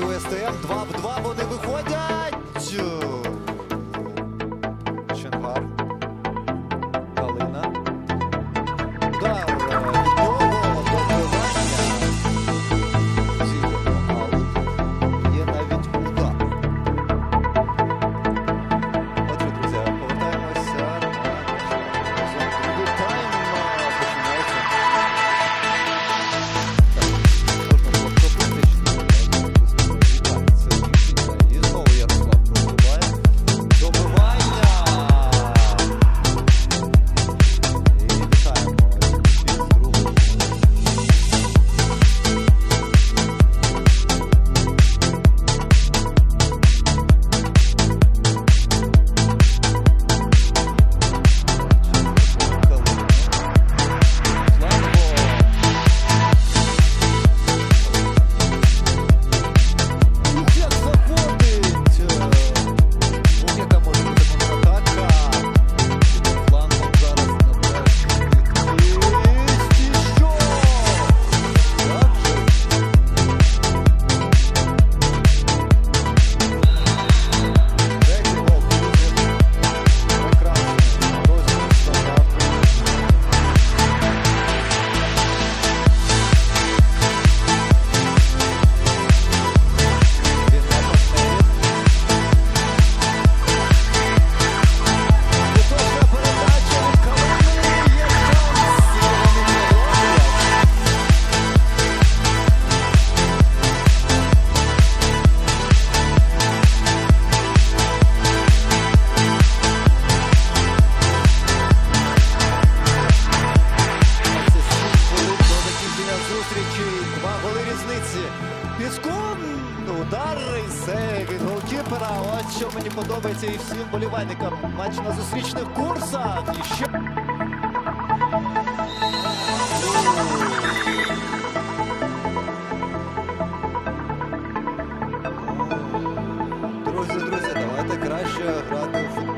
команду СТМ 2 в 2. позиції. Піскун удари сейві від голкіпера. Ось що мені подобається і всім болівальникам. Матч на зустрічних курсах. І ще... Друзі, друзі, давайте краще грати в футбол.